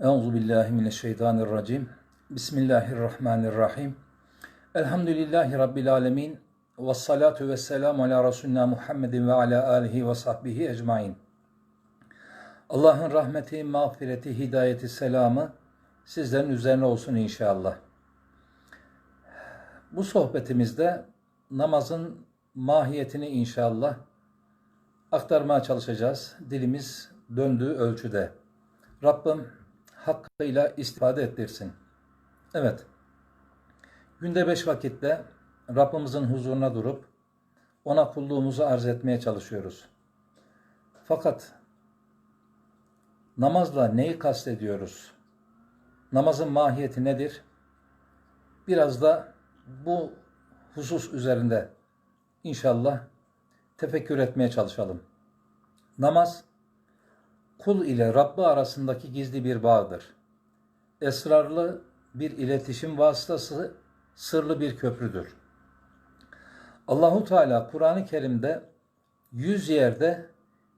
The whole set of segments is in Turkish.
Euzu billahi mineşşeytanirracim. Bismillahirrahmanirrahim. Elhamdülillahi rabbil alamin. Ves salatu vesselam ala Resulina Muhammedin ve ala alihi ve sahbihi ecmaîn. Allah'ın rahmeti, mağfireti, hidayeti, selamı sizlerin üzerine olsun inşallah. Bu sohbetimizde namazın mahiyetini inşallah aktarmaya çalışacağız. Dilimiz döndüğü ölçüde. Rabbim hakkıyla istifade ettirsin. Evet. Günde beş vakitte Rabbimizin huzuruna durup ona kulluğumuzu arz etmeye çalışıyoruz. Fakat namazla neyi kastediyoruz? Namazın mahiyeti nedir? Biraz da bu husus üzerinde inşallah tefekkür etmeye çalışalım. Namaz kul ile Rabbi arasındaki gizli bir bağdır. Esrarlı bir iletişim vasıtası, sırlı bir köprüdür. Allahu Teala Kur'an-ı Kerim'de yüz yerde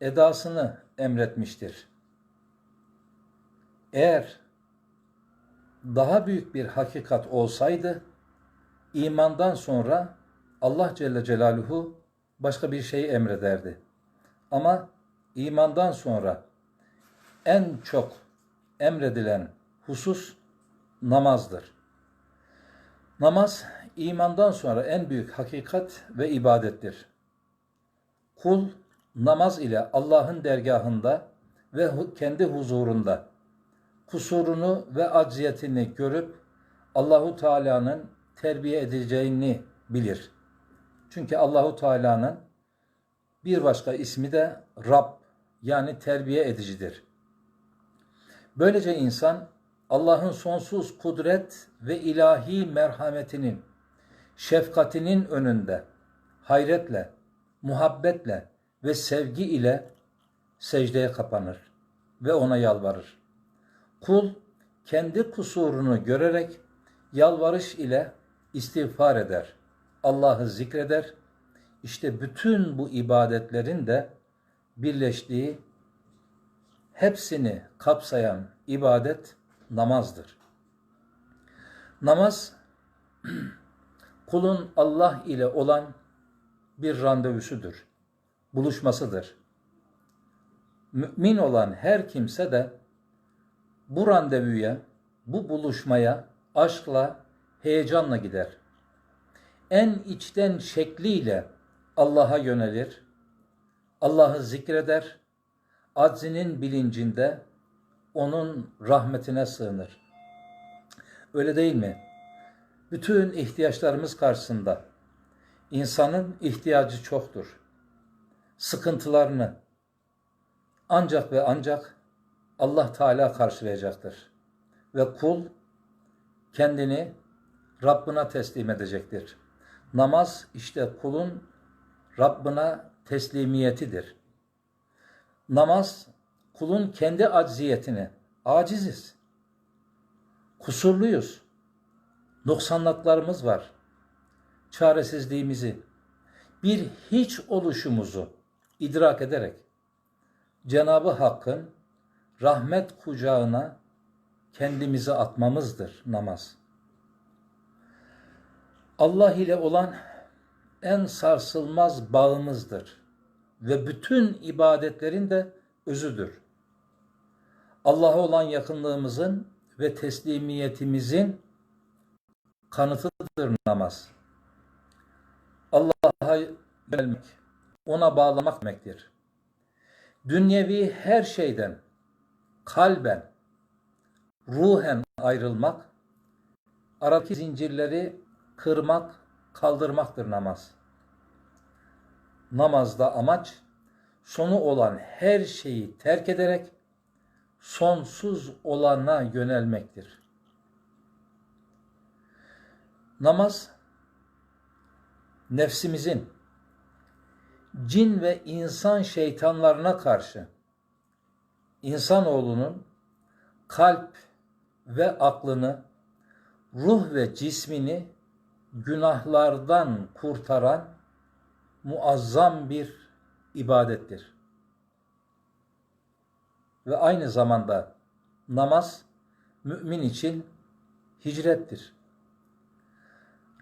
edasını emretmiştir. Eğer daha büyük bir hakikat olsaydı imandan sonra Allah Celle Celaluhu başka bir şey emrederdi. Ama imandan sonra en çok emredilen husus namazdır. Namaz imandan sonra en büyük hakikat ve ibadettir. Kul namaz ile Allah'ın dergahında ve kendi huzurunda kusurunu ve acziyetini görüp Allahu Teala'nın terbiye edeceğini bilir. Çünkü Allahu Teala'nın bir başka ismi de Rab yani terbiye edicidir. Böylece insan Allah'ın sonsuz kudret ve ilahi merhametinin, şefkatinin önünde hayretle, muhabbetle ve sevgi ile secdeye kapanır ve ona yalvarır. Kul kendi kusurunu görerek yalvarış ile istiğfar eder. Allah'ı zikreder. İşte bütün bu ibadetlerin de birleştiği hepsini kapsayan ibadet namazdır. Namaz kulun Allah ile olan bir randevusudur. Buluşmasıdır. Mümin olan her kimse de bu randevuya, bu buluşmaya aşkla, heyecanla gider. En içten şekliyle Allah'a yönelir, Allah'ı zikreder, aczinin bilincinde onun rahmetine sığınır. Öyle değil mi? Bütün ihtiyaçlarımız karşısında insanın ihtiyacı çoktur. Sıkıntılarını ancak ve ancak Allah Teala karşılayacaktır. Ve kul kendini Rabbına teslim edecektir. Namaz işte kulun Rabbına teslimiyetidir. Namaz kulun kendi acziyetini, aciziz, kusurluyuz, noksanlıklarımız var, çaresizliğimizi, bir hiç oluşumuzu idrak ederek Cenabı Hakk'ın rahmet kucağına kendimizi atmamızdır namaz. Allah ile olan en sarsılmaz bağımızdır ve bütün ibadetlerin de özüdür. Allah'a olan yakınlığımızın ve teslimiyetimizin kanıtıdır namaz. Allah'a yönelmek, ona bağlamak demektir. Dünyevi her şeyden kalben, ruhen ayrılmak, aradaki zincirleri kırmak, kaldırmaktır namaz. Namazda amaç sonu olan her şeyi terk ederek sonsuz olana yönelmektir. Namaz nefsimizin cin ve insan şeytanlarına karşı insanoğlunun kalp ve aklını, ruh ve cismini günahlardan kurtaran muazzam bir ibadettir. Ve aynı zamanda namaz mümin için hicrettir.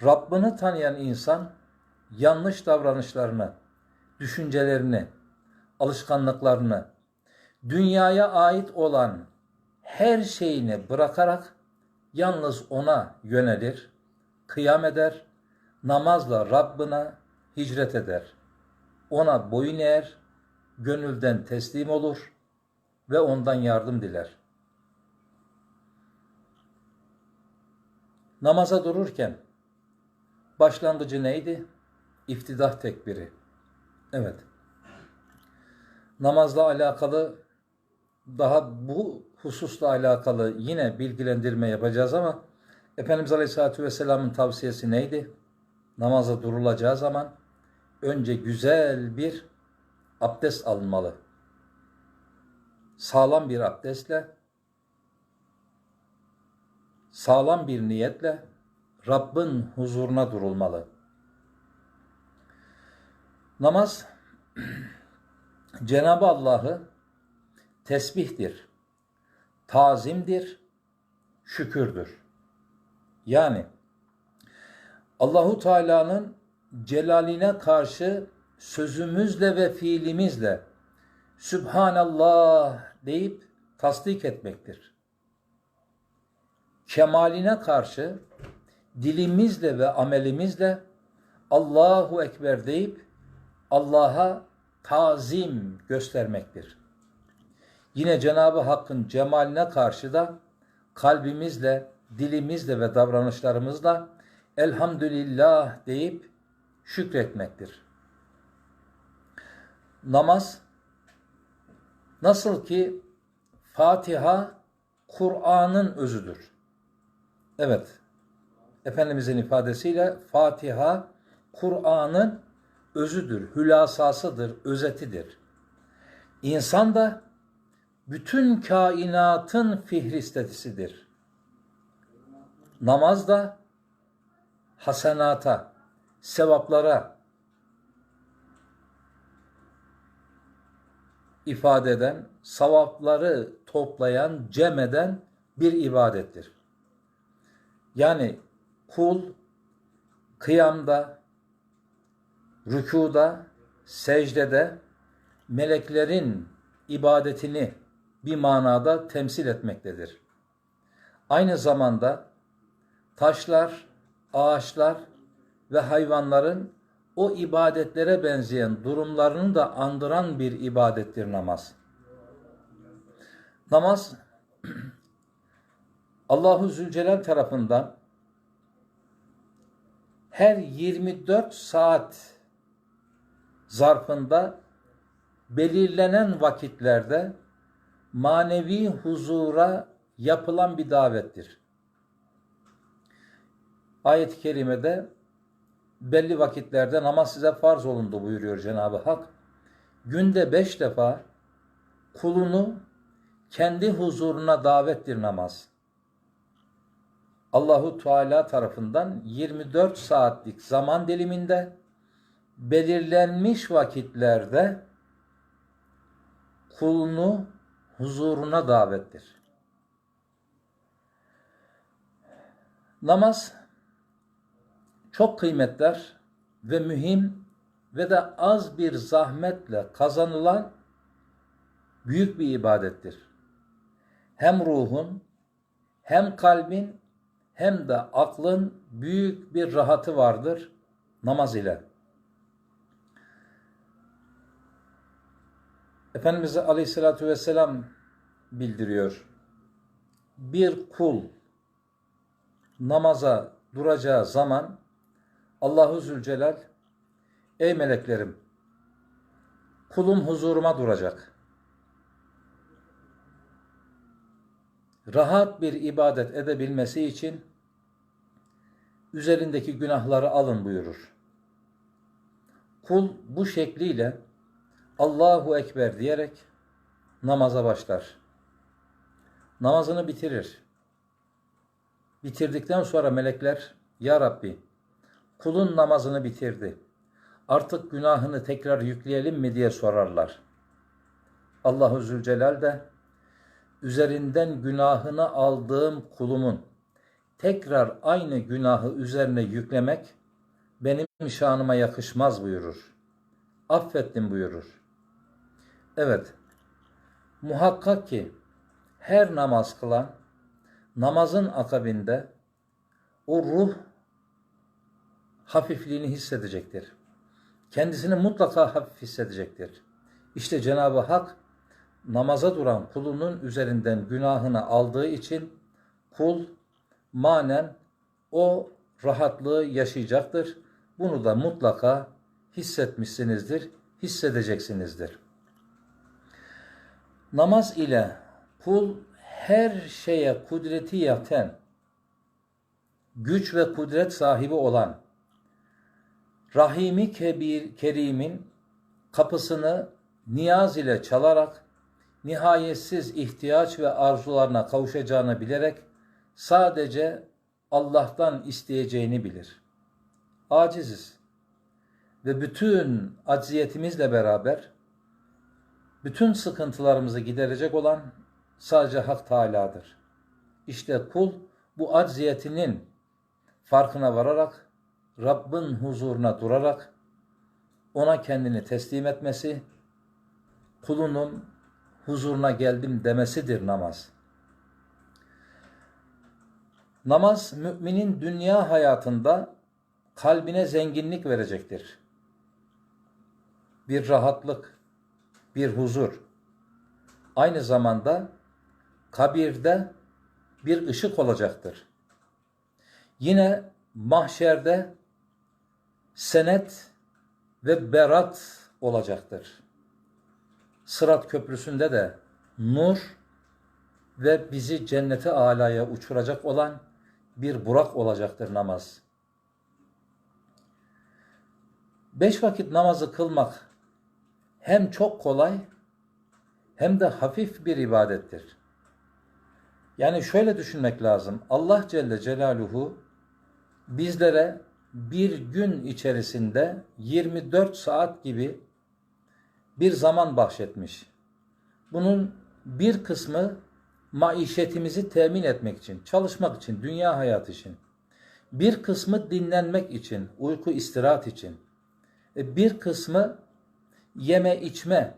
Rabbini tanıyan insan yanlış davranışlarını, düşüncelerini, alışkanlıklarını, dünyaya ait olan her şeyini bırakarak yalnız ona yönelir, kıyam eder, namazla Rabbına hicret eder. Ona boyun eğer, gönülden teslim olur ve ondan yardım diler. Namaza dururken başlangıcı neydi? İftidah tekbiri. Evet. Namazla alakalı daha bu hususla alakalı yine bilgilendirme yapacağız ama Efendimiz Aleyhisselatü Vesselam'ın tavsiyesi neydi? Namaza durulacağı zaman önce güzel bir abdest alınmalı. Sağlam bir abdestle, sağlam bir niyetle Rabbin huzuruna durulmalı. Namaz Cenab-ı Allah'ı tesbihtir, tazimdir, şükürdür. Yani Allahu Teala'nın celaline karşı sözümüzle ve fiilimizle Sübhanallah deyip tasdik etmektir. Kemaline karşı dilimizle ve amelimizle Allahu Ekber deyip Allah'a tazim göstermektir. Yine Cenab-ı Hakk'ın cemaline karşı da kalbimizle, dilimizle ve davranışlarımızla elhamdülillah deyip şükretmektir. Namaz nasıl ki Fatiha Kur'an'ın özüdür. Evet. Efendimizin ifadesiyle Fatiha Kur'an'ın özüdür, hülasasıdır, özetidir. İnsan da bütün kainatın fihristesidir. Namaz da hasenata, sevaplara ifade eden, savapları toplayan, cem eden bir ibadettir. Yani kul kıyamda, rükuda, secdede meleklerin ibadetini bir manada temsil etmektedir. Aynı zamanda taşlar, ağaçlar ve hayvanların o ibadetlere benzeyen durumlarını da andıran bir ibadettir namaz. Namaz Allahu Zülcelal tarafından her 24 saat zarfında belirlenen vakitlerde manevi huzura yapılan bir davettir. Ayet-i kerimede belli vakitlerde namaz size farz olundu buyuruyor Cenab-ı Hak. Günde beş defa kulunu kendi huzuruna davettir namaz. Allahu Teala tarafından 24 saatlik zaman diliminde belirlenmiş vakitlerde kulunu huzuruna davettir. Namaz çok kıymetler ve mühim ve de az bir zahmetle kazanılan büyük bir ibadettir. Hem ruhun, hem kalbin, hem de aklın büyük bir rahatı vardır namaz ile. Efendimiz Aleyhisselatü Vesselam bildiriyor. Bir kul namaza duracağı zaman Allahu Zülcelal ey meleklerim kulum huzuruma duracak. Rahat bir ibadet edebilmesi için üzerindeki günahları alın buyurur. Kul bu şekliyle Allahu Ekber diyerek namaza başlar. Namazını bitirir. Bitirdikten sonra melekler Ya Rabbi kulun namazını bitirdi. Artık günahını tekrar yükleyelim mi diye sorarlar. Allahu Zülcelal de üzerinden günahını aldığım kulumun tekrar aynı günahı üzerine yüklemek benim şanıma yakışmaz buyurur. Affettim buyurur. Evet, muhakkak ki her namaz kılan namazın akabinde o ruh hafifliğini hissedecektir. Kendisini mutlaka hafif hissedecektir. İşte Cenab-ı Hak namaza duran kulunun üzerinden günahını aldığı için kul manen o rahatlığı yaşayacaktır. Bunu da mutlaka hissetmişsinizdir, hissedeceksinizdir. Namaz ile kul her şeye kudreti yeten, güç ve kudret sahibi olan Rahimi Kebir Kerim'in kapısını niyaz ile çalarak nihayetsiz ihtiyaç ve arzularına kavuşacağını bilerek sadece Allah'tan isteyeceğini bilir. Aciziz ve bütün acziyetimizle beraber bütün sıkıntılarımızı giderecek olan sadece Hak Teala'dır. İşte kul bu acziyetinin farkına vararak Rabbin huzuruna durarak ona kendini teslim etmesi, kulunun huzuruna geldim demesidir namaz. Namaz müminin dünya hayatında kalbine zenginlik verecektir. Bir rahatlık, bir huzur. Aynı zamanda kabirde bir ışık olacaktır. Yine mahşerde senet ve berat olacaktır. Sırat köprüsünde de nur ve bizi cennete alaya uçuracak olan bir burak olacaktır namaz. Beş vakit namazı kılmak hem çok kolay hem de hafif bir ibadettir. Yani şöyle düşünmek lazım. Allah Celle Celaluhu bizlere bir gün içerisinde 24 saat gibi bir zaman bahşetmiş. Bunun bir kısmı maişetimizi temin etmek için, çalışmak için, dünya hayatı için. Bir kısmı dinlenmek için, uyku istirahat için. E, bir kısmı yeme içme,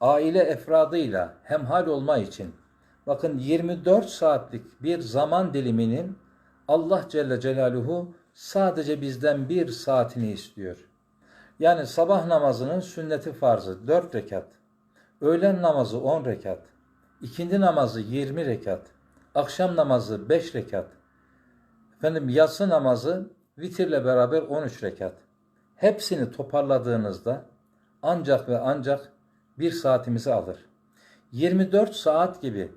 aile efradıyla hemhal olma için. Bakın 24 saatlik bir zaman diliminin Allah Celle Celaluhu sadece bizden bir saatini istiyor. Yani sabah namazının sünneti farzı 4 rekat, öğlen namazı 10 rekat, ikindi namazı 20 rekat, akşam namazı 5 rekat, efendim yatsı namazı vitirle beraber 13 rekat. Hepsini toparladığınızda ancak ve ancak bir saatimizi alır. 24 saat gibi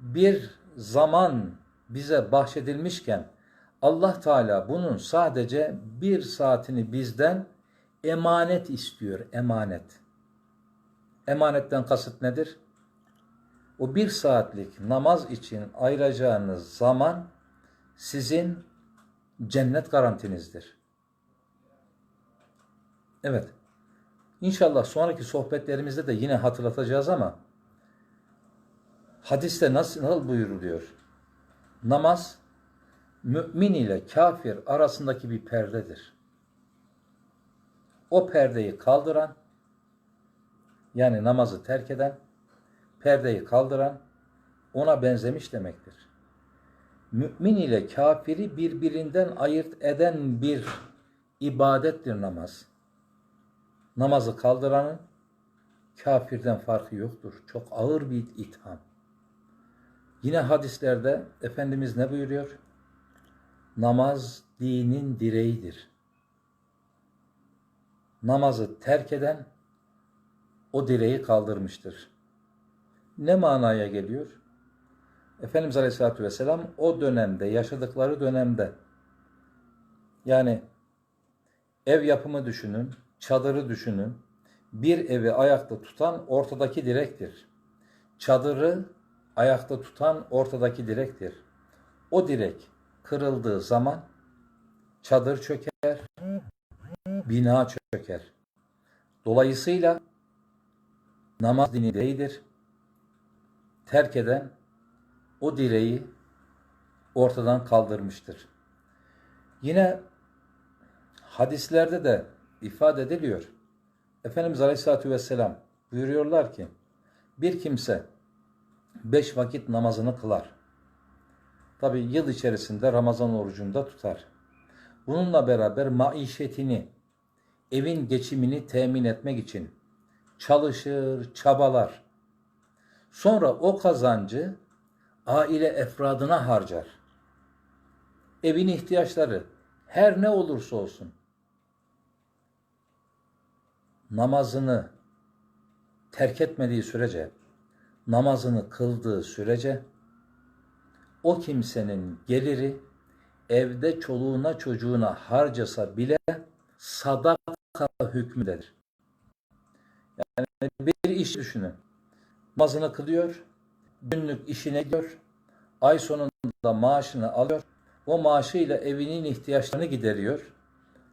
bir zaman bize bahşedilmişken Allah Teala bunun sadece bir saatini bizden emanet istiyor, emanet. Emanetten kasıt nedir? O bir saatlik namaz için ayıracağınız zaman sizin cennet garantinizdir. Evet. İnşallah sonraki sohbetlerimizde de yine hatırlatacağız ama hadiste nasıl, nasıl buyuruluyor? Namaz mümin ile kafir arasındaki bir perdedir. O perdeyi kaldıran yani namazı terk eden perdeyi kaldıran ona benzemiş demektir. Mümin ile kafiri birbirinden ayırt eden bir ibadettir namaz. Namazı kaldıranın kafirden farkı yoktur. Çok ağır bir itham. Yine hadislerde Efendimiz ne buyuruyor? Namaz dinin direğidir. Namazı terk eden o direği kaldırmıştır. Ne manaya geliyor? Efendimiz Aleyhisselatü Vesselam o dönemde, yaşadıkları dönemde yani ev yapımı düşünün, çadırı düşünün. Bir evi ayakta tutan ortadaki direktir. Çadırı ayakta tutan ortadaki direktir. O direk kırıldığı zaman çadır çöker, bina çöker. Dolayısıyla namaz dini değildir. terk eden o direği ortadan kaldırmıştır. Yine hadislerde de ifade ediliyor. Efendimiz Aleyhisselatü Vesselam buyuruyorlar ki bir kimse beş vakit namazını kılar. Tabi yıl içerisinde Ramazan orucunda tutar. Bununla beraber maişetini, evin geçimini temin etmek için çalışır, çabalar. Sonra o kazancı aile efradına harcar. Evin ihtiyaçları her ne olursa olsun namazını terk etmediği sürece, namazını kıldığı sürece o kimsenin geliri evde çoluğuna çocuğuna harcasa bile sadaka hükmündedir. Yani bir iş düşünün. Namazını kılıyor, günlük işine gidiyor, ay sonunda maaşını alıyor, o maaşıyla evinin ihtiyaçlarını gideriyor.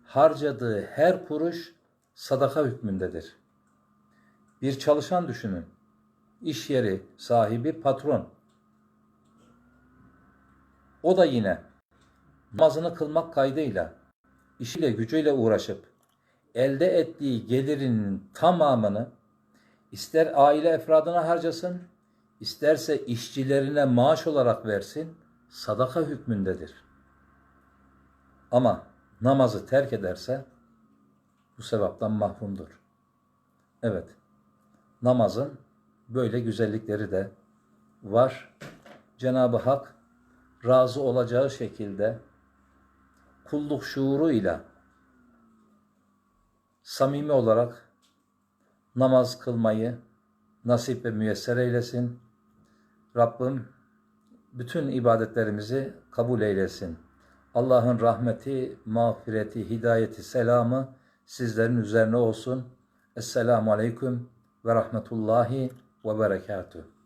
Harcadığı her kuruş sadaka hükmündedir. Bir çalışan düşünün. İş yeri sahibi patron. O da yine namazını kılmak kaydıyla, işiyle gücüyle uğraşıp elde ettiği gelirinin tamamını ister aile efradına harcasın, isterse işçilerine maaş olarak versin, sadaka hükmündedir. Ama namazı terk ederse bu sevaptan mahrumdur. Evet, namazın böyle güzellikleri de var. Cenab-ı Hak razı olacağı şekilde kulluk şuuruyla samimi olarak namaz kılmayı nasip ve müyesser eylesin. Rabbim bütün ibadetlerimizi kabul eylesin. Allah'ın rahmeti, mağfireti, hidayeti, selamı sizlerin üzerine olsun. Esselamu Aleyküm ve Rahmetullahi ve Berekatuhu.